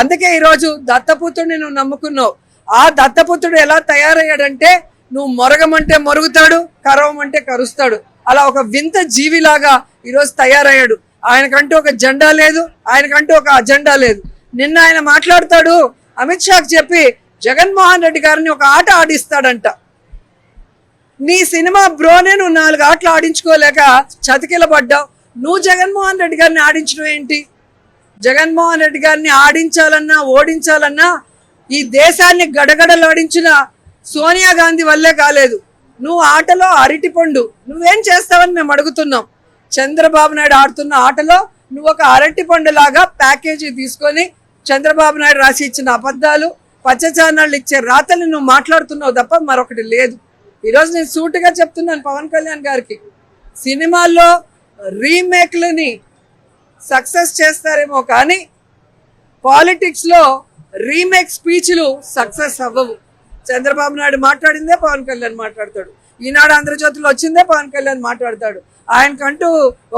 అందుకే ఈరోజు దత్తపుత్రుడిని నువ్వు నమ్ముకున్నావు. ఆ దత్తపుత్రుడు ఎలా తయారయ్యాడంటే నువ్వు మొరగమంటే మొరుగుతాడు కరవమంటే కరుస్తాడు. అలా ఒక వింత జీవిలాగా ఈరోజు తయారయ్యాడు. ఆయనకంటూ ఒక జెండా లేదు ఆయనకంటూ ఒక అజెండా లేదు. నిన్న ఆయన మాట్లాడతాడు అమిత్ షాకి చెప్పి జగన్మోహన్ రెడ్డి గారిని ఒక ఆట ఆడిస్తాడంట. నీ సినిమా బ్రోనే నువ్వు నాలుగు ఆటలు ఆడించుకోలేక చతికిలబడ్డావు. నువ్వు జగన్మోహన్ రెడ్డి గారిని ఆడించడం ఏంటి? జగన్మోహన్ రెడ్డి గారిని ఆడించాలన్నా ఓడించాలన్నా ఈ దేశాన్ని గడగడలాడించిన సోనియా గాంధీ వల్లే కాలేదు. నువ్వు ఆటలో అరటిపండు నువ్వేం చేస్తావని మేము అడుగుతున్నాం. చంద్రబాబు నాయుడు ఆడుతున్న ఆటలో నువ్వు ఒక అరటిపండు లాగా ప్యాకేజీ తీసుకొని చంద్రబాబు నాయుడు రాసి ఇచ్చిన అబద్ధాలు పచ్చ ఛానళ్ళు ఇచ్చే రాతలు నువ్వు మాట్లాడుతున్నావు తప్ప మరొకటి లేదు. ఈరోజు నేను సూటిగా చెప్తున్నాను పవన్ కళ్యాణ్ గారికి. సినిమాల్లో రీమేక్లని సక్సెస్ చేస్తారేమో కానీ పాలిటిక్స్లో రీమేక్ స్పీచ్లు సక్సెస్ అవ్వవు. చంద్రబాబు నాయుడు మాట్లాడిందే పవన్ కళ్యాణ్ మాట్లాడతాడు. ఈనాడు ఆంధ్రజ్యోతిలో వచ్చిందే పవన్ కళ్యాణ్ మాట్లాడతాడు. ఆయనకంటూ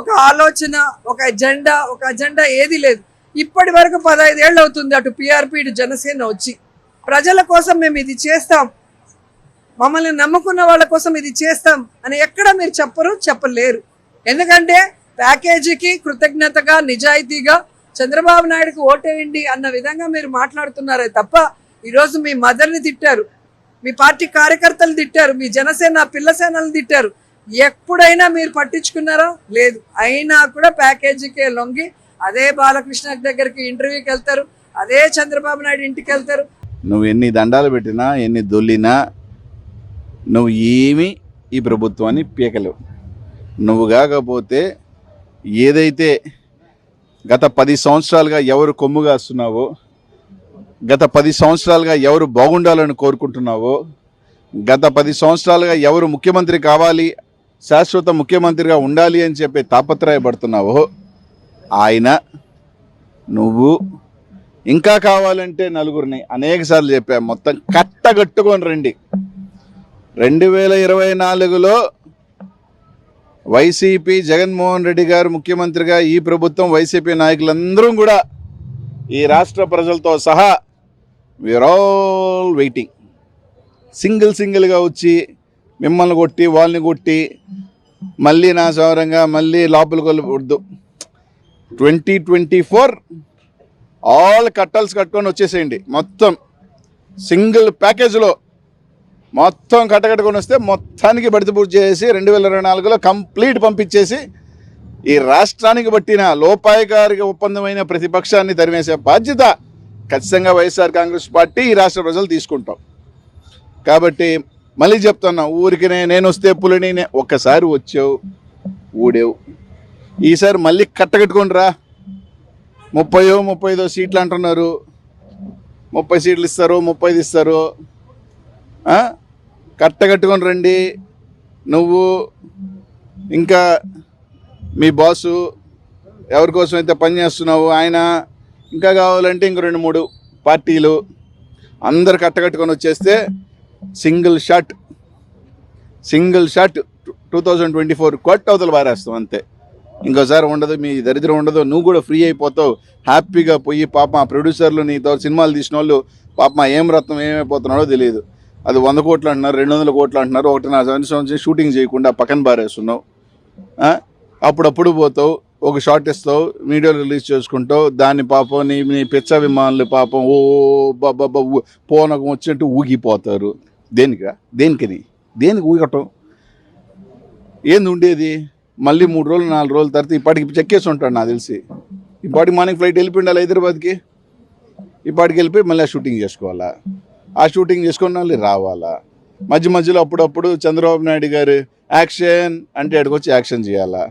ఒక ఆలోచన ఒక ఎజెండా ఒక అజెండా ఏది లేదు. ఇప్పటి వరకు పదహైదేళ్ళు అవుతుంది అటు పిఆర్పి ఇటు జనసేన వచ్చి. ప్రజల కోసం మేము ఇది చేస్తాం. మమ్మల్ని నమ్ముకున్న వాళ్ళ కోసం ఇది చేస్తాం అని ఎక్కడ మీరు చెప్పరు చెప్పలేరు. ఎందుకంటే ప్యాకేజీకి కృతజ్ఞతగా నిజాయితీగా చంద్రబాబు నాయుడుకి ఓటేయండి అన్న విధంగా మీరు మాట్లాడుతున్నారే తప్ప ఈరోజు మీ మదర్ని తిట్టారు మీ పార్టీ కార్యకర్తలు తిట్టారు మీ జనసేన పిల్లసేనలు తిట్టారు. ఎప్పుడైనా మీరు పట్టించుకున్నారా? లేదు. అయినా కూడా ప్యాకేజీకే లొంగి అదే బాలకృష్ణ దగ్గరికి ఇంటర్వ్యూకి వెళ్తారు అదే చంద్రబాబు నాయుడు ఇంటికి వెళ్తారు. నువ్వు ఎన్ని దండాలు పెట్టినా ఎన్ని దొల్లినా నువ్వు ఏమీ ఈ ప్రభుత్వాన్ని పీకలేవు. నువ్వు కాకపోతే ఏదైతే గత పది సంవత్సరాలుగా ఎవరు కొమ్ము కాస్తున్నావో గత పది సంవత్సరాలుగా ఎవరు బాగుండాలని కోరుకుంటున్నావో గత పది సంవత్సరాలుగా ఎవరు ముఖ్యమంత్రి కావాలి శాశ్వత ముఖ్యమంత్రిగా ఉండాలి అని చెప్పి తాపత్రయపడుతున్నావో ఆయన నువ్వు ఇంకా కావాలంటే నలుగురిని అనేక సార్లు చెప్పా మొత్తం కట్టగట్టుకొని రండి. రెండు వేల ఇరవై నాలుగులో వైసీపీ జగన్మోహన్ రెడ్డి గారు ముఖ్యమంత్రిగా ఈ ప్రభుత్వం వైసీపీ నాయకులందరూ కూడా ఈ రాష్ట్ర ప్రజలతో సహా వీఆర్ ఆల్ వెయిటింగ్ సింగిల్ సింగిల్గా వచ్చి మిమ్మల్ని కొట్టి వాళ్ళని కొట్టి మళ్ళీ నా సౌరంగా మళ్ళీ లోపలికి వెళ్ళకూడదు. ట్వంటీ ట్వంటీ ఫోర్ ఆల్ కట్టల్స్ కట్టుకొని వచ్చేసేయండి. మొత్తం సింగిల్ ప్యాకేజ్లో మొత్తం కట్టకట్టుకొని వస్తే మొత్తానికి బడిత పూర్తి చేసి రెండు వేల ఇరవై నాలుగులో కంప్లీట్ పంపించేసి ఈ రాష్ట్రానికి పట్టిన లోపాయకారిక ఒప్పందమైన ప్రతిపక్షాన్ని తరిమేసే బాధ్యత ఖచ్చితంగా వైఎస్ఆర్ కాంగ్రెస్ పార్టీ ఈ రాష్ట్ర ప్రజలు తీసుకుంటాం. కాబట్టి మళ్ళీ చెప్తున్నా ఊరికి నేను వస్తే పులిని ఒక్కసారి వచ్చావు ఊడేవు. ఈసారి మళ్ళీ కట్టకట్టుకొని రా. ముప్పయో ముప్పై ఐదో సీట్లు అంటున్నారు. ముప్పై సీట్లు ఇస్తారు ముప్పై ఇస్తారు. కట్ట కట్టుకొని రండి. నువ్వు ఇంకా మీ బాసు ఎవరి కోసం అయితే పనిచేస్తున్నావు ఆయన ఇంకా కావాలంటే ఇంక రెండు మూడు పార్టీలు అందరు కట్టగట్టుకొని వచ్చేస్తే single shot single shot two thousand twenty four కొట్ట అవతల బారేస్తాం అంతే. ఇంకోసారి ఉండదు మీ దరిద్రం ఉండదు నువ్వు కూడా ఫ్రీ అయిపోతావు. హ్యాపీగా పోయి పాప ప్రొడ్యూసర్లు నీతో సినిమాలు తీసిన వాళ్ళు పాప ఏం రత్నం ఏమైపోతున్నాడో తెలియదు. అది వంద కోట్లు అంటున్నారు రెండు వందల కోట్లు అంటున్నారు ఒకటి నా సంవత్సరం షూటింగ్ చేయకుండా పక్కన బారేస్తున్నావు అప్పుడప్పుడు పోతావు ఒక షార్ట్ ఇస్తావు వీడియో రిలీజ్ చేసుకుంటావు దాన్ని పాపం నీ నీ పిచ్చ విమానులు పాపం ఓ బాబా పోనకం వచ్చినట్టు ఊగిపోతారు. దేనికి దేనికని దేనికి ఊగటం? ఏంది ఉండేది? మళ్ళీ మూడు రోజులు నాలుగు రోజుల తర్వాత ఇప్పటికి చెక్కేసి ఉంటాడు నాకు తెలిసి. ఇప్పటికి మార్నింగ్ ఫ్లైట్ వెళ్ళిపోయిండాలి హైదరాబాద్కి? ఇప్పటికి వెళ్ళిపోయి మళ్ళీ షూటింగ్ చేసుకోవాలా? ఆ షూటింగ్ చేసుకుని మళ్ళీ రావాలా? మధ్య మధ్యలో అప్పుడప్పుడు చంద్రబాబు నాయుడు గారు యాక్షన్ అంటే అక్కడికి వచ్చి యాక్షన్ చేయాలా?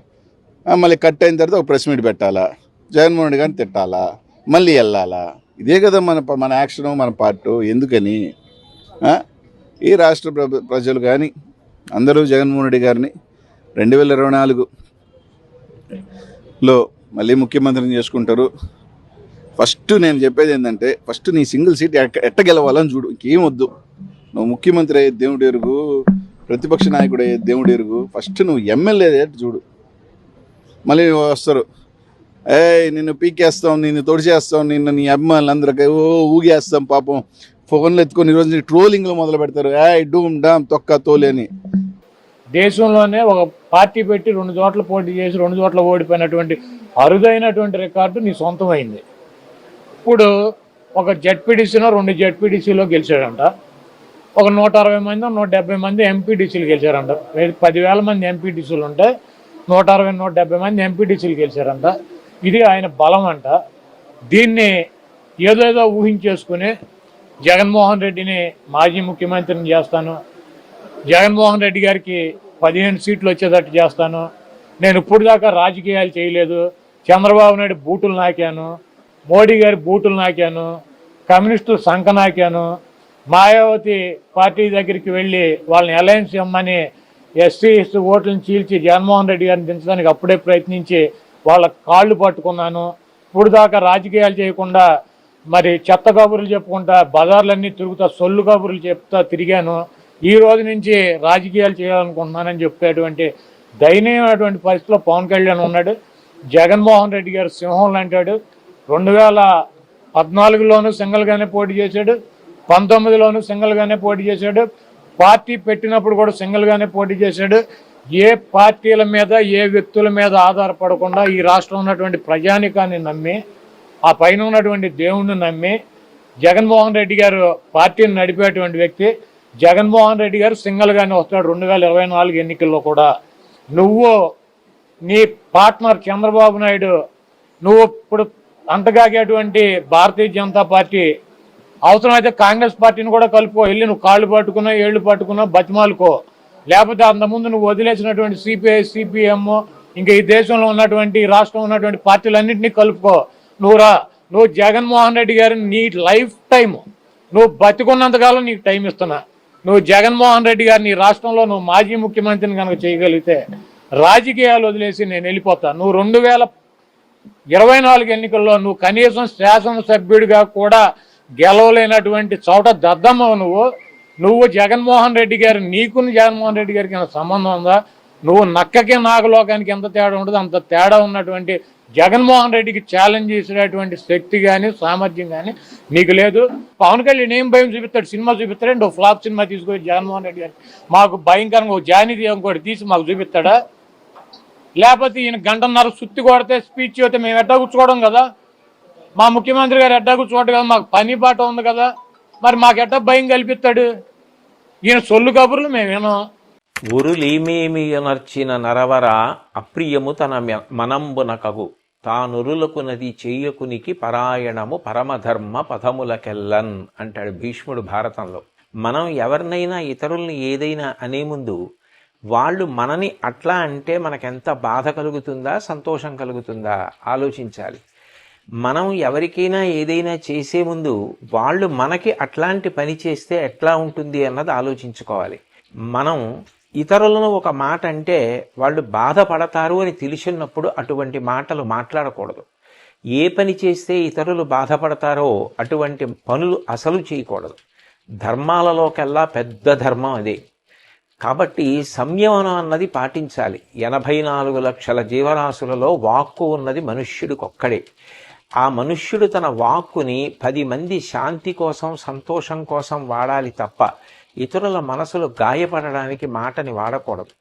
మళ్ళీ కట్ అయిన తర్వాత ఒక ప్రెస్ మీట్ పెట్టాలా? జగన్మోహన్ రెడ్డి గారిని తిట్టాలా? మళ్ళీ వెళ్ళాలా? ఇదే కదా మన ప- మన యాక్షను మన పార్ట్ ఎందుకని? ఈ రాష్ట్ర ప్ర- ప్రజలు కానీ అందరూ జగన్మోహన్ రెడ్డి గారిని రెండు వేల ఇరవై నాలుగులో మళ్ళీ ముఖ్యమంత్రిని చేసుకుంటారు. ఫస్ట్ నేను చెప్పేది ఏంటంటే ఫస్ట్ నీ సింగిల్ సీట్ ఎట్ట గెలవాలని చూడు ఇంకేం వద్దు. నువ్వు ముఖ్యమంత్రి అయ్యే దేవుడు ఎరుగు ప్రతిపక్ష నాయకుడు అయ్యే దేవుడు ఎరుగు ఫస్ట్ నువ్వు ఎమ్మెల్యే అయ్యేట్టు చూడు. మళ్ళీ వస్తారు ఏ నిన్ను పీకేస్తాం నిన్ను తొడిచేస్తాం నిన్ను నీ అభిమానులు అందరికీ ఓ ఊగేస్తాం పాపం. ఫోన్లు ఎత్తుకొని ఈరోజు ట్రోలింగ్లు మొదలు పెడతారు. ఏ డూమ్ డామ్ తొక్క తోలే అని. దేశంలోనే ఒక పార్టీ పెట్టి రెండు చోట్ల పోటీ చేసి రెండు చోట్ల ఓడిపోయినటువంటి అరుదైనటువంటి రికార్డు నీ సొంతమైంది. ఇప్పుడు ఒక జెడ్పీడీసీలో రెండు జెడ్పీడీసీలో గెలిచాడంట. ఒక నూట అరవై మంది నూట డెబ్బై మంది ఎంపీటీసీలు గెలిచారంట. పదివేల మంది ఎంపీటీసీలు ఉంటే నూట అరవై నూట డెబ్బై మంది ఎంపీటీసీలు గెలిచారంట. ఇది ఆయన బలం అంట. దీన్ని ఏదేదో ఊహించేసుకుని జగన్మోహన్ రెడ్డిని మాజీ ముఖ్యమంత్రిని చేస్తాను. జగన్మోహన్ రెడ్డి గారికి పదిహేను సీట్లు వచ్చేటట్టు చేస్తాను. నేను ఇప్పుడు దాకా రాజకీయాలు చేయలేదు. చంద్రబాబు నాయుడు బూటులు నాకాను. మోడీ గారి బూటులు నాకాను కమ్యూనిస్టులు సంఖ నాకాను మాయావతి పార్టీ దగ్గరికి వెళ్ళి వాళ్ళని అలయన్స్ ఇమ్మని ఎస్సీ ఎస్టీ ఓట్లను చీల్చి జగన్మోహన్ రెడ్డి గారిని దించడానికి అప్పుడే ప్రయత్నించి వాళ్ళ కాళ్ళు పట్టుకున్నాను. ఇప్పుడు దాకా రాజకీయాలు చేయకుండా మరి చెత్త కబుర్లు చెప్పుకుంటా బజార్లన్నీ తిరుగుతా సొల్లు కబుర్లు చెప్తా తిరిగాను. ఈ రోజు నుంచి రాజకీయాలు చేయాలనుకుంటున్నానని చెప్పేటువంటి దయనీయమైనటువంటి పరిస్థితిలో పవన్ కళ్యాణ్ ఉన్నాడు. జగన్మోహన్ రెడ్డి గారు సింహం లాంటాడు రెండు వేల పద్నాలుగులోనూ సింగిల్గానే పోటీ చేశాడు పంతొమ్మిదిలోనూ సింగిల్గానే పోటీ చేశాడు పార్టీ పెట్టినప్పుడు కూడా సింగిల్గానే పోటీ చేశాడు. ఏ పార్టీల మీద ఏ వ్యక్తుల మీద ఆధారపడకుండా ఈ రాష్ట్రం ఉన్నటువంటి ప్రజానికాన్ని నమ్మి ఆ పైన ఉన్నటువంటి దేవుణ్ణి నమ్మి జగన్మోహన్ రెడ్డి గారు పార్టీని నడిపేటువంటి వ్యక్తి జగన్మోహన్ రెడ్డి గారు సింగిల్గానే వస్తాడు రెండు వేల ఇరవై నాలుగు ఎన్నికల్లో కూడా. నువ్వు నీ పార్ట్నర్ చంద్రబాబు నాయుడు నువ్వు ఇప్పుడు అంతగాగేటువంటి భారతీయ జనతా పార్టీ అవసరమైతే కాంగ్రెస్ పార్టీని కూడా కలుపుకో వెళ్ళి నువ్వు కాళ్ళు పట్టుకున్నా ఏళ్ళు పట్టుకున్నా బతిమాలుకో. లేకపోతే అంతకుముందు నువ్వు వదిలేసినటువంటి సిపిఐ సిపిఎం ఇంకా ఈ దేశంలో ఉన్నటువంటి ఈ రాష్ట్రంలో ఉన్నటువంటి పార్టీలన్నింటినీ కలుపుకో. నువ్వు రా నువ్వు జగన్మోహన్ రెడ్డి గారిని నీ లైఫ్ టైం నువ్వు బతికున్నంతకాలం నీకు టైం ఇస్తున్నా. నువ్వు జగన్మోహన్ రెడ్డి గారిని రాష్ట్రంలో నువ్వు మాజీ ముఖ్యమంత్రిని కనుక చేయగలిగితే రాజకీయాలు వదిలేసి నేను వెళ్ళిపోతాను నువ్వు రెండు వేల ఇరవై నాలుగు ఎన్నికల్లో నువ్వు కనీసం శాసనసభ్యుడిగా కూడా గెలవలేనటువంటి చోట దద్దమ్మవు నువ్వు. నువ్వు జగన్మోహన్ రెడ్డి గారు నీకుని జగన్మోహన్ రెడ్డి గారికి సంబంధం ఉందా? నువ్వు నక్కకి నాగలోకానికి ఎంత తేడా ఉంటుందో అంత తేడా ఉన్నటువంటి జగన్మోహన్ రెడ్డికి ఛాలెంజ్ చేసినటువంటి శక్తి కానీ సామర్థ్యం కానీ నీకు లేదు. పవన్ కళ్యాణ్ ఏం భయం చూపిస్తాడు? సినిమా చూపిస్తాడండి ఓ ఫ్లాప్ సినిమా తీసుకొని జగన్మోహన్ రెడ్డి గారికి? మాకు భయంకరంగా ఓ జానీ ఇంకోటి తీసి మాకు చూపిస్తాడా? లేకపోతే ఈయన గంటన్నర సుత్తి కొడితే స్పీచ్ అయితే మేము ఎడ్డా కూర్చోవడం కదా? మా ముఖ్యమంత్రి గారు ఎడ్డా కూర్చోవడం కదా? మాకు పని పాట ఉంది కదా? మరి మాకు ఎట్ట భయం కల్పిస్తాడు? ఈయన సొల్లు కబుర్లు మేము వినాం ఉరులీమేమియనర్చిన నరవర అప్రియము తన మె- మనంబునకగు తానురులకు నది చెయ్యకునికి పరాయణము పరమధర్మ పదములకెల్లన్ అంటాడు భీష్ముడు భారతంలో. మనం ఎవరినైనా ఇతరుల్ని ఏదైనా అనే ముందు వాళ్ళు మనని అట్లా అంటే మనకెంత బాధ కలుగుతుందా సంతోషం కలుగుతుందా? ఆలోచించాలి. మనం ఎవరికైనా ఏదైనా చేసే ముందు వాళ్ళు మనకి అట్లాంటి పని చేస్తే ఎట్లా ఉంటుంది అన్నది ఆలోచించుకోవాలి. మనం ఇతరులను ఒక మాట అంటే వాళ్ళు బాధపడతారు అని తెలిసినప్పుడు అటువంటి మాటలు మాట్లాడకూడదు. ఏ పని చేస్తే ఇతరులు బాధపడతారో అటువంటి పనులు అసలు చేయకూడదు. ధర్మాలలోకెల్లా పెద్ద ధర్మం అదే. కాబట్టి సంయమనం అన్నది పాటించాలి. ఎనభై నాలుగు లక్షల జీవరాశులలో వాక్కు ఉన్నది మనుష్యుడికొక్కడే ఆ మనుష్యుడు తన వాక్కుని పది మంది శాంతి కోసం సంతోషం కోసం వాడాలి తప్ప ఇతరుల మనసులు గాయపడడానికి మాటని వాడకూడదు.